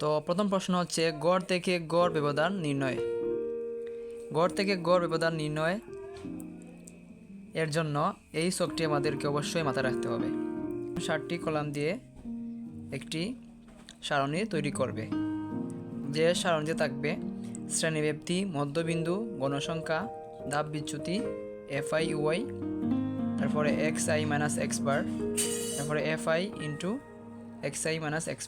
তো প্রথম প্রশ্ন হচ্ছে, গড় থেকে গড় ব্যবধান নির্ণয়। গড় থেকে গড় ব্যবধান নির্ণয় এর জন্য এই শখটি আমাদেরকে অবশ্যই মাথায় রাখতে হবে। ষাটটি কলাম দিয়ে একটি সারণী তৈরি করবে। যে সারণীতে থাকবে শ্রেণীব্যাপ্তি, মধ্যবিন্দু গণসংখ্যা ধাপ বিচ্যুতি, এফআই, ইউআই, তারপরে X I minus X bar, তারপরে F I into X I minus X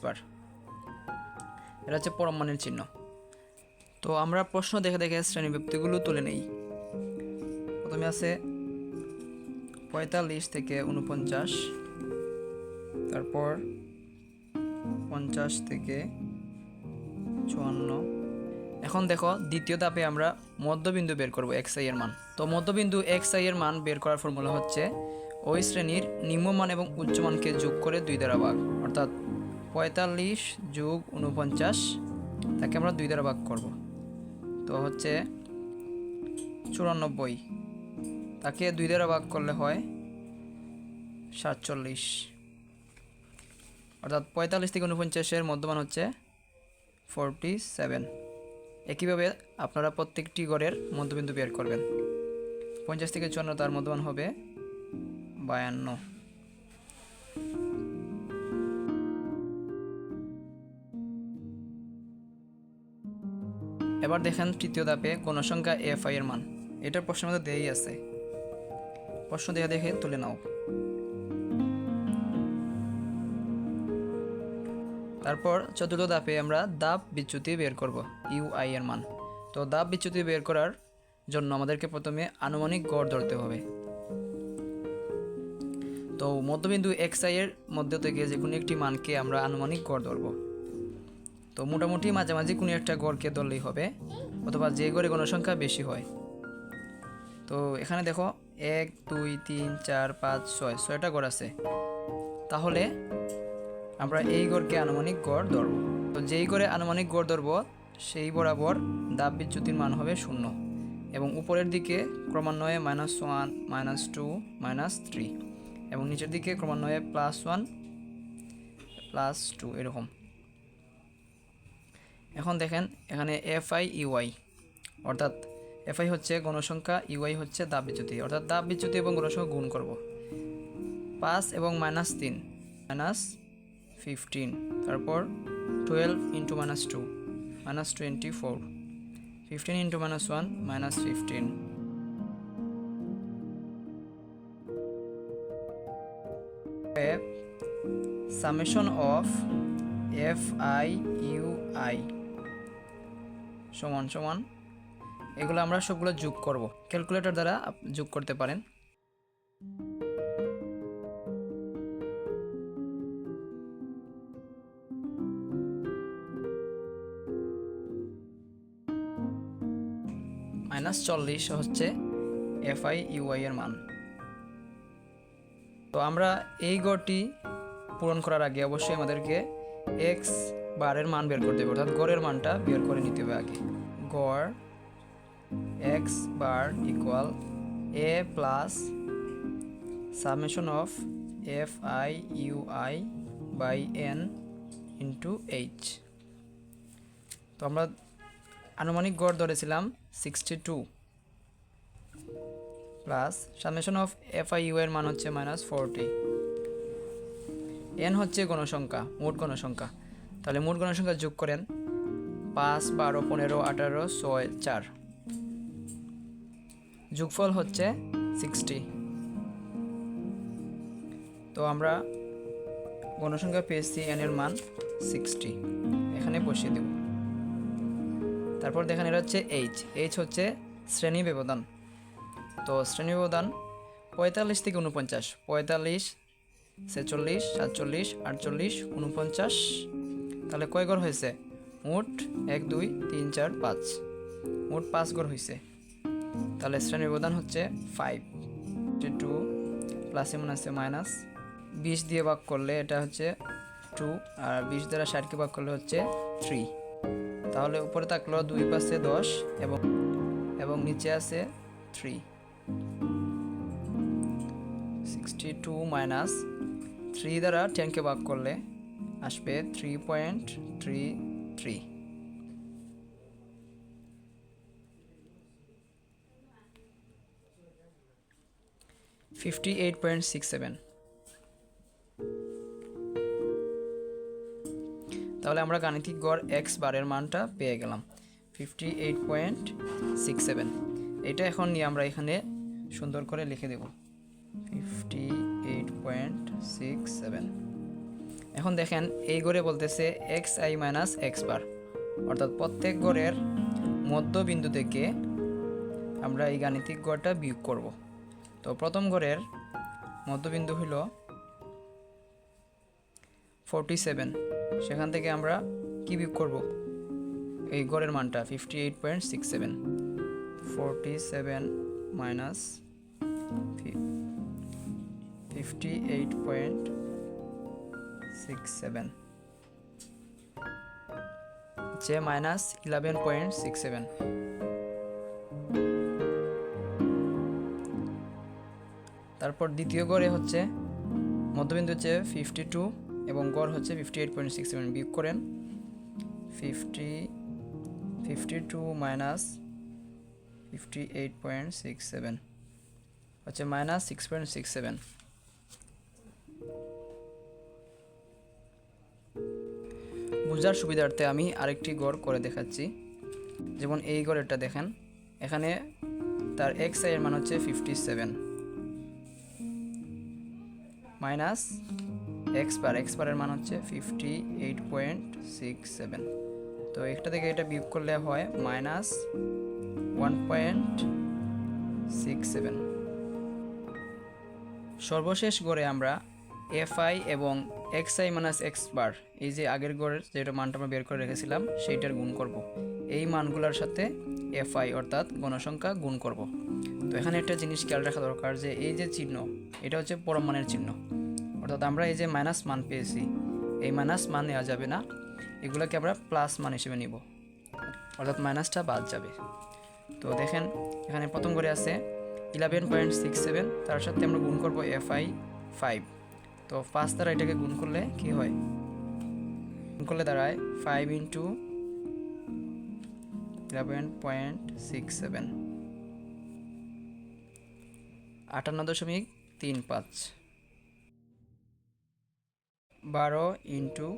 এটা হচ্ছে পরমাণের চিহ্ন। তো আমরা প্রশ্ন দেখে দেখে শ্রেণীব্যক্তিগুলো তুলে নেই। প্রথমে আছে পঁয়তাল্লিশ থেকে উনপঞ্চাশ তারপর পঞ্চাশ থেকে চুয়ান্ন। এখন দেখো, দ্বিতীয় ধাপে আমরা মধ্যবিন্দু বের করব, এক্স আই এর মান। তো মধ্যবিন্দু এক্স আই এর মান বের করার ফর্মুলা হচ্ছে, ওই শ্রেণির নিম্নমান এবং উচ্চমানকে যোগ করে দুই দ্বারা ভাগ, অর্থাৎ পঁয়তাল্লিশ যোগ উনপঞ্চাশ তাকে আমরা দুই দ্বারা ভাগ করব। তো হচ্ছে চুরানব্বই। তাকে দুই দ্বারা ভাগ করলে হয় সাতচল্লিশ। অর্থাৎ পঁয়তাল্লিশ থেকে উনপঞ্চাশের মধ্যমান হচ্ছে ফোরটি সেভেন। একইভাবে আপনারা প্রত্যেকটি গড়ের মধ্যবিন্দু বের করবেন। পঞ্চাশ থেকে চুয়ান্ন তার মধ্যমান হবে বায়ান্ন। এবার দেখেন তৃতীয় ধাপে কোন সংখ্যা এফ আই এর মান। এটার প্রশ্নের মধ্যে দেই আছে। প্রশ্ন দেখে দেখে তুলে নাও। তারপর চতুর্থ ধাপে আমরা দাব বিচ্যুতি বের করব, ইউ, আই এর মান। তো দাব বিচ্যুতি বের করার জন্য আমাদেরকে প্রথমে আনুমানিক গড় ধরতে হবে। তো মধ্যবিন্দু এক্স, আই এর মধ্যে থেকে যে কোনো একটি মানকে আমরা আনুমানিক গড় ধরব। তো মোটামুটি মাঝামাঝি কোনো একটা গড়কে ধরলেই হবে, অথবা যে গড়ে গণসংখ্যা বেশি হয়। তো এখানে দেখো, এক, দুই, তিন, চার, পাঁচ, ছয়, ছয়টা গড় আছে। তাহলে আমরা এই গড়কে আনুমানিক গড় ধরব। তো যেই গড়ে আনুমানিক গড় ধরব, সেই বরাবর দাব বিচ্যুতির মান হবে শূন্য, এবং উপরের দিকে ক্রমান্বয়ে minus one minus two minus three এবং নিচের দিকে ক্রমান্বয়ে প্লাস ওয়ান প্লাস টু এরকম। এখন দেখেন, এখানে এফ আই ইউআই অর্থাৎ এফ আই হচ্ছে গণসংখ্যা ইউআই হচ্ছে দাব বিচ্যুতি, অর্থাৎ দাব বিচ্যুতি এবং গণসংখ্যা গুণ করব। পাঁচ এবং মাইনাস তিন মাইনাস ফিফটিন তারপর twelve into minus two minus twenty four fifteen into minus one minus fifteen summation of F I U I সমান সমান। এগুলো আমরা সবগুলো যোগ করব। ক্যালকুলেটর দ্বারা যোগ করতে পারেন। মাইনাস চল্লিশ হচ্ছে এফআই ইউআই এর মান। তো আমরা এই গড়টি পূরণ করার আগে অবশ্যই আমাদেরকে এক্স বারের মান বের করতে হবে অর্থাৎ গড়ের মানটা বের করে নিতে হবে আগে। গড় X bar equal A plus summation of F I U I by N into H তো আমরা আনুমানিক গড় ধরেছিলাম sixty two plus summation of F I U এর মান হচ্ছে মাইনাস ফোরটি এন হচ্ছে গণসংখ্যা মোট গণসংখ্যা তাহলে মোট গণসংখ্যা যোগ করেন পাঁচ, বারো, পনেরো, আঠারো, ছয়, চার। যোগফল হচ্ছে সিক্সটি। তো আমরা গণসংখ্যা পেয়েছি এন এর মান সিক্সটি। এখানে বসিয়ে দেব। তারপর দেখেন এটা হচ্ছে এইচ এইচ হচ্ছে শ্রেণি ব্যবধান। তো শ্রেণি ব্যবধান পঁয়তাল্লিশ থেকে উনপঞ্চাশ। পঁয়তাল্লিশ, ছেচল্লিশ, সাতচল্লিশ, আটচল্লিশ, উনপঞ্চাশ। তাহলে কয় গড় হয়েছে? মোট এক, দুই, তিন, চার, পাঁচ। মোট পাঁচ গড় হয়েছে তাহলে শ্রেণির ব্যবধান হচ্ছে ফাইভ টু প্লাস এমন আছে মাইনাস বিশ দিয়ে ভাগ করলে এটা হচ্ছে টু আর বিশ দ্বারা ষাটকে ভাগ করলে হচ্ছে থ্রি তাহলে উপরে থাকল দুই পাশে দশ এবং এবং নিচে আছে three sixty two minus three দ্বারা টেনকে ভাগ করলে আসবে three point three three fifty eight point six seven তাহলে আমরা গাণিতিক গড় এক্স বারের মানটা পেয়ে গেলাম। Fifty eight point six seven এটা এখন নিয়ে আমরা এখানে সুন্দর করে লিখে দেব। Fifty eight point six seven এখন দেখেন, এই গড়ে বলতেছে X I minus X bar অর্থাৎ প্রত্যেক গড়ের মধ্যবিন্দু থেকে আমরা এই গাণিতিক গড়টা বিয়োগ করব। তো প্রথম গড়ের মধ্যবিন্দু হলো ফোরটি সেভেন সেখান থেকে আমরা কি বিয়োগ করব? এই গড়ের মানটা fifty eight point six seven forty seven minus fifty eight point six seven হচ্ছে minus eleven point six seven তারপর দ্বিতীয় গড়ে হচ্ছে মধ্যবিন্দু হচ্ছে ফিফটি টু এবং গড় হচ্ছে fifty eight point six seven বিয়োগ করেন। Fifty fifty two minus fifty eight point six seven হচ্ছে minus six point six seven বোঝার সুবিধার্থে আমি আরেকটি গড় করে দেখাচ্ছি। যেমন এই গড়েরটা দেখেন, এখানে তার এক্স আই এর মান হচ্ছে fifty seven minus X bar X বারের মান হচ্ছে fifty eight point six seven তো একটা থেকে এটা বিয়োগ করলে হয় minus one point six seven সর্বশেষ গড়ে আমরা এফ আই এবং X I minus X bar এই যে আগের গড়ের যেটা মানটা আমরা বের করে রেখেছিলাম, সেইটার গুণ করব। এই মানগুলোর সাথে এফ আই অর্থাৎ গণসংখ্যা গুণ করব। তো এখানে একটা জিনিস খেয়াল রাখা দরকার যে এই যে চিহ্ন, এটা হচ্ছে পরম মানের চিহ্ন। অর্থাৎ আমরা এই যে মাইনাস মান পেয়েছি, এই মাইনাস মান নেওয়া যাবে না, এগুলোকে আমরা প্লাস মান হিসেবে নিব। অর্থাৎ মাইনাসটা বাদ যাবে। তো দেখেন, এখানে প্রথম করে আছে ইলেভেন পয়েন্ট সিক্স সেভেন তার সাথে আমরা গুণ করব এফ আই ফাইভ তো পাঁচ দ্বারা এটাকে গুণ করলে কি হয়? গুণ করলে দাঁড়ায় five into eleven point six seven আটান্ন দশমিক তিন পাঁচ। বারো ইন্টু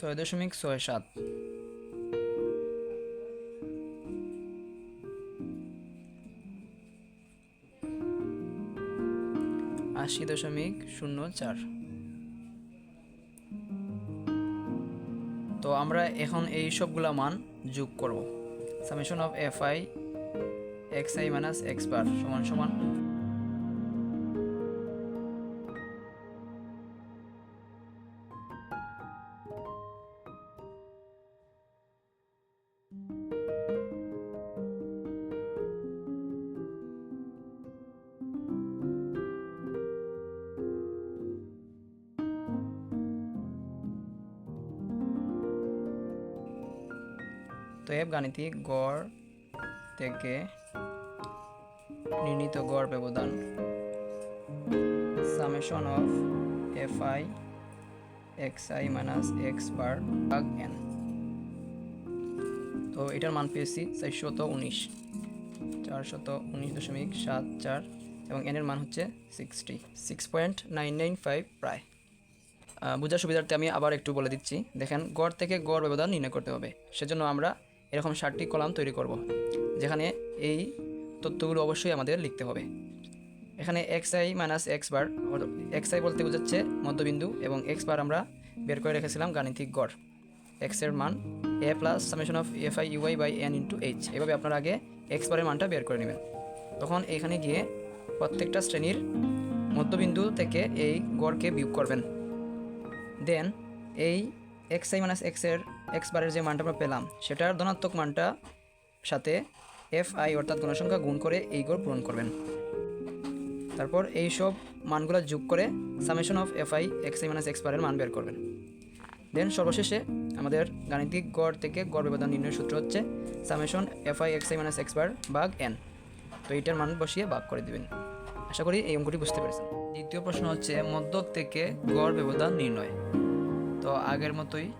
ছয় দশমিক ছয় সাত। আশি দশমিক শূন্য চার। তো আমরা এখন এই সবগুলা মান যোগ করব। Summation of F I X I minus X bar সমান সমান গাণিতিক গড় থেকে নির্ণীত গড় ব্যবধান। Summation of F I X I minus X bar ভাগ এন তো এটার মান পেয়েছি চারশত উনিশ চারশত উনিশ দশমিক সাত চার এবং এনের মান হচ্ছে sixty six point nine nine five প্রায়। বোঝার সুবিধার্থে আমি আবার একটু বলে দিচ্ছি, দেখেন গড় থেকে গড় ব্যবধান নির্ণয় করতে হবে, সেজন্য আমরা এরকম ষাটটি কলাম তৈরি করব, যেখানে এই তথ্যগুলো অবশ্যই আমাদের লিখতে হবে। এখানে X I minus X bar X I বলতে বোঝাচ্ছে মধ্যবিন্দু এবং এক্স বার আমরা বের করে রেখেছিলাম গাণিতিক গড়। এক্সের মান A plus summation of F I UI by N into H এভাবে আপনারা আগে এক্স বারের মানটা বের করে নেবেন। তখন এখানে গিয়ে প্রত্যেকটা শ্রেণির মধ্যবিন্দু থেকে এই গড়কে বিয়োগ করবেন। দেন এই এক্স আই মাইনাস এক্সের এক্স বারের যে মানটা আমরা পেলাম, সেটার ধনাত্মক মানটা সাথে এফ আই অর্থাৎ গণসংখ্যা গুণ করে এই গড় পূরণ করবেন। তারপর এই সব মানগুলো যোগ করে summation of F I X I minus X বারের মান বের করবেন। দেন সর্বশেষে আমাদের গাণিতিক গড় থেকে গড় ব্যবধান নির্ণয় সূত্র হচ্ছে summation F I X I minus X bar ভাগ এন তো এইটার মান বসিয়ে ভাগ করে দিবেন। আশা করি এই অঙ্কটি বুঝতে পেরেছেন। দ্বিতীয় প্রশ্ন হচ্ছে, মধ্যক থেকে গড় ব্যবধান নির্ণয়। তো আগের মতোই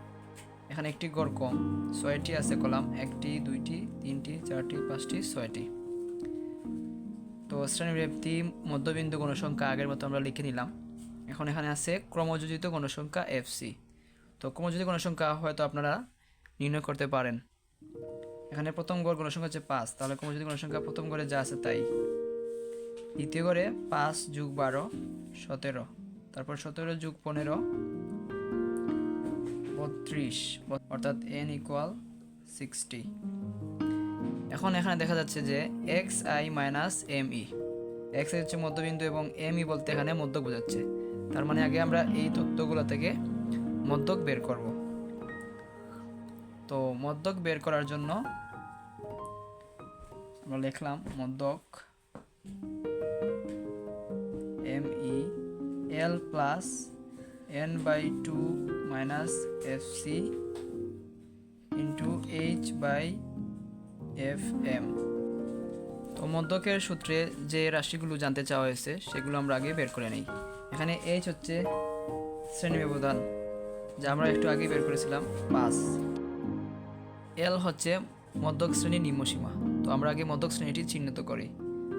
এখানে একটি গড় কম ছয়টি আছে কলাম, একটি, দুইটি, তিনটি, চারটি, পাঁচটি, ছয়টি। তো শ্রেণীব্যাপ্তি মধ্যবিন্দু গণসংখ্যা আগের মতো আমরা লিখে নিলাম। এখন এখানে আছে ক্রমযোজিত গণসংখ্যা এফসি তো ক্রমযোজিত গণসংখ্যা হয়তো আপনারা নির্ণয় করতে পারেন। এখানে প্রথম গড় গণসংখ্যা হচ্ছে পাঁচ, তাহলে ক্রমযোজিত গণসংখ্যা প্রথম গড়ে যা আছে তাই। দ্বিতীয় গড়ে পাঁচ যুগ বারো, সতেরো। তারপর সতেরো যুগ পনেরো বত্রিশ অর্থাৎ এন ইকুয়াল সিক্সটি এখন এখানে দেখা যাচ্ছে যে X I minus M E X I হচ্ছে মধ্যবিন্দু এবং এম ই বলতে এখানে মধ্যক বোঝাচ্ছে। তার মানে আগে আমরা এই তথ্যগুলো থেকে মধ্যক বের করব। তো মধ্যক বের করার জন্য আমরা লিখলাম মধ্যক M E L plus N by two minus F C into H by F M তো মধ্যকের সূত্রে যে রাশিগুলো জানতে চাওয়া হয়েছে, সেগুলো আমরা আগে বের করে নিই। এখানে এইচ হচ্ছে শ্রেণি ব্যবধান, যা আমরা একটু আগে বের করেছিলাম, পাঁচ। এল হচ্ছে মধ্যক শ্রেণি নিম্নসীমা তো আমরা আগে মধ্যক শ্রেণীটি চিহ্নিত করি।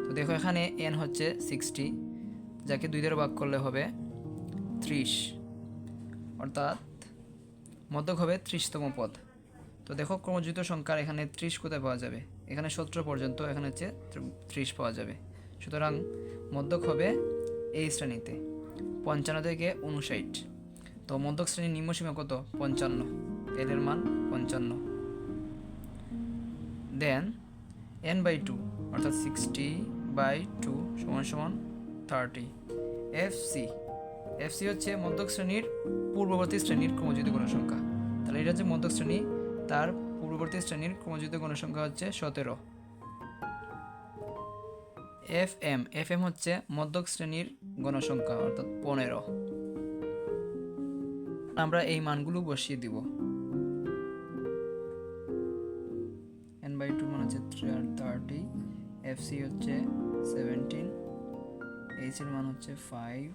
তো দেখো এখানে এন হচ্ছে সিক্সটি যাকে দুই দ্বারা ভাগ করলে হবে ত্রিশ। অর্থাৎ মধ্যক হবে ত্রিশতম পদ। তো দেখো ক্রমযুক্ত সংখ্যার এখানে ত্রিশ কোথায় পাওয়া যাবে? এখানে সতেরো পর্যন্ত, এখানে হচ্ছে ত্রিশ পাওয়া যাবে। সুতরাং মধ্যক হবে এই শ্রেণীতে, পঞ্চান্ন থেকে উনষাট। তো মধ্যক শ্রেণির নিম্নসীমা কত? পঞ্চান্ন। এল এর মান পঞ্চান্ন। দেন এন বাই টু অর্থাৎ সিক্সটি বাই টু সমান সমান thirty F C F C হচ্ছে মধ্যক শ্রেণির পূর্ববর্তী শ্রেণির ক্রমযুক্ত গণসংখ্যা। তাহলে এটা হচ্ছে মধ্যক শ্রেণি, তার পূর্ববর্তী শ্রেণির ক্রমযুক্ত গণসংখ্যা হচ্ছে সতেরো। এফ এম এফ এম হচ্ছে মধ্যক শ্রেণির গণসংখ্যা, অর্থাৎ পনেরো। আমরা এই মানগুলো বসিয়ে দিব। এন বাই টু মান হচ্ছে থ্রি আর থার্টি এফ সি হচ্ছে সেভেন্টিন এইচ এর মান হচ্ছে ফাইভ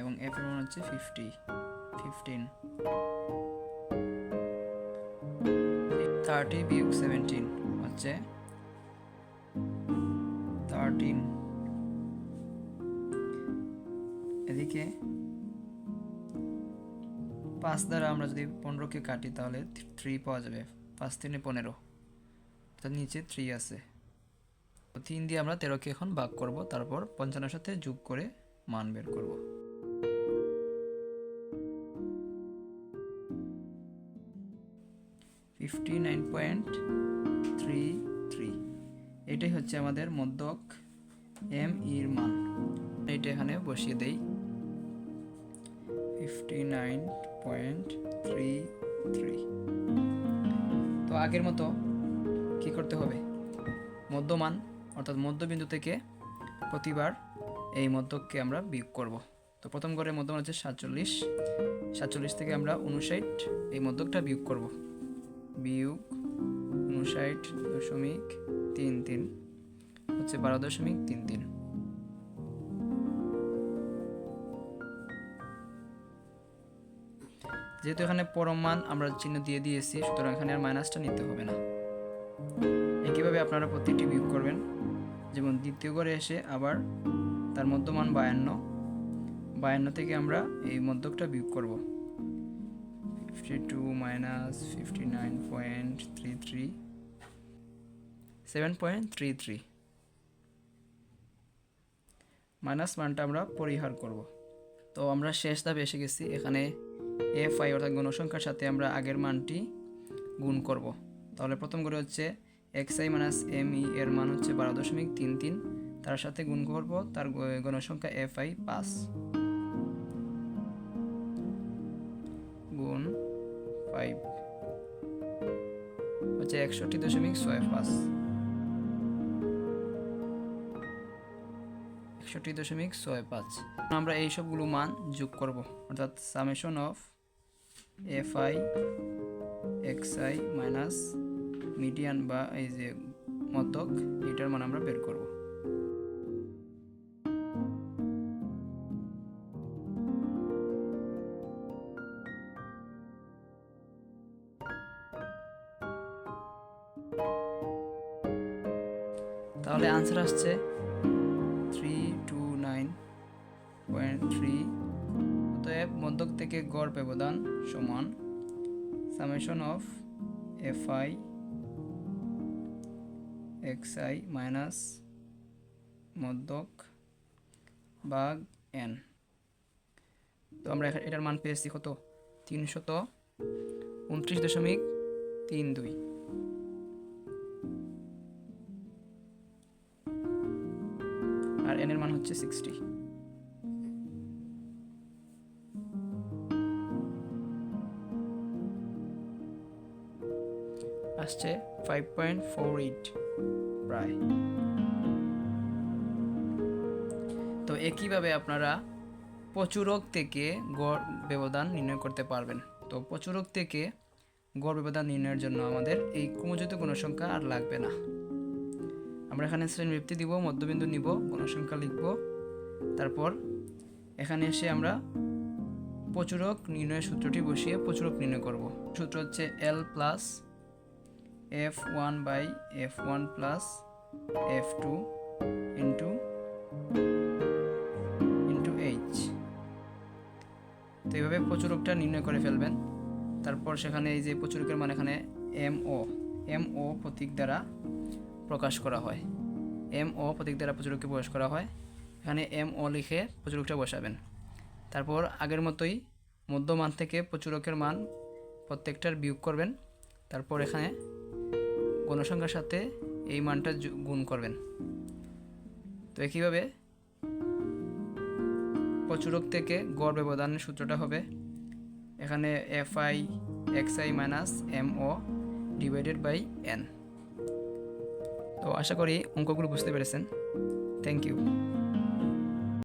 এবং এফ এর মান হচ্ছে ফিফটি ফিফটিন থার্টি বিয়োগ সেভেন্টিন হচ্ছে থার্টিন এদিকে পাঁচ দ্বারা আমরা যদি পনেরোকে কাটি তাহলে থ্রি পাওয়া যাবে। পাঁচ তিনে পনেরো। তার নিচে থ্রি আছে। তিন দিয়ে আমরা তেরোকে এখন ভাগ করব, তারপর পঞ্চান্নের সাথে যোগ করে মান বের করব। Fifty nine point three three এটাই হচ্ছে আমাদের মধ্যক এম ইর মান। এটা এখানে বসিয়ে দেই। Fifty nine point three three তো আগের মতো কি করতে হবে? মধ্যমান অর্থাৎ মধ্যবিন্দু থেকে প্রতিবার এই মধ্যককে আমরা বিয়োগ করব। তো প্রথম ঘরের মধ্যমান হচ্ছে সাতচল্লিশ। সাতচল্লিশ থেকে আমরা উনষাট এই মধ্যকটা বিয়োগ করব। বিয়োগ, উনষাট দশমিক তিন তিন। হচ্ছে বারো দশমিক তিন তিন। যেহেতু এখানে পরম মান আমরা চিহ্ন দিয়ে দিয়েছি, সুতরাং এখানে আর মাইনাসটা নিতে হবে না। একইভাবে আপনারা প্রত্যেকটি বিয়োগ করবেন। যেমন দ্বিতীয় ঘরে এসে আবার তার মধ্যমান বায়ান্ন। বায়ান্ন থেকে আমরা এই মধ্যকটা বিয়োগ করব। Fifty two minus fifty nine point three three seven point three three minus মানটা আমরা পরিহার করব। তো আমরা শেষ ধাপে এসে গেছি। এখানে এফ আই অর্থাৎ গণসংখ্যার সাথে আমরা আগের মানটি গুণ করব। তাহলে প্রথম করে হচ্ছে X I minus M E এর মান হচ্ছে বারো দশমিক তিন তিন। তার সাথে গুণ করব, তার গণসংখ্যা এফ আই পাঁচ ফাইভ হচ্ছে একষট্টি দশমিক ছয় পাঁচ। একষট্টি দশমিক ছয় পাঁচ। আমরা এই সবগুলো মান যোগ করব। অর্থাৎ summation of F I X I minus median বা এই যে মতক এটার মান আমরা বের করব। তাহলে আনসার আসছে three two nine point three অতএব মধ্যক থেকে গড় ব্যবধান সমান summation of F I X I minus মধ্যক বাগ এন তো আমরা এটার মান পেয়েছি কত? তিনশত উনত্রিশ দশমিক তিন দুই। হচ্ছে সিক্সটি আসছে ফাইভ পয়েন্ট ফোর এইট প্রায়। তো একইভাবে আপনারা প্রচুরক থেকে গড় ব্যবধান নির্ণয় করতে পারবেন। তো প্রচুরক থেকে গড় ব্যবধান নির্ণয়ের জন্য আমাদের এই ক্রমযুক্ত গণসংখ্যা আর লাগবে না। আমরা এখানে শ্রেণি শ্রেণীবৃত্তি দিব, মধ্যবিন্দু নিব গণসংখ্যা লিখব। তারপর এখানে এসে আমরা প্রচুরক নির্ণয়ের সূত্রটি বসিয়ে প্রচুরক নির্ণয় করব। সূত্র হচ্ছে L plus F one by F one plus F two into into H তো এইভাবে প্রচুরকটা নির্ণয় করে ফেলবেন। তারপর সেখানে এই যে প্রচুরকের মানে এখানে এম ও এম ও প্রতীক দ্বারা প্রকাশ করা হয়। এম ও প্রতীক দ্বারা প্রচুরককে প্রকাশ করা হয়। এখানে এম ও লিখে প্রচুরকটা বসাবেন। তারপর আগের মতোই মধ্যমান থেকে প্রচুরকের মান প্রত্যেকটার বিয়োগ করবেন। তারপর এখানে গণসংখ্যার সাথে এই মানটা গুণ করবেন। তো একইভাবে প্রচুরক থেকে গড় ব্যবধানের সূত্রটা হবে। এখানে F I, X I minus M O divided by N. তো আশা করি অঙ্কগুলো বুঝতে পেরেছেন। Thank you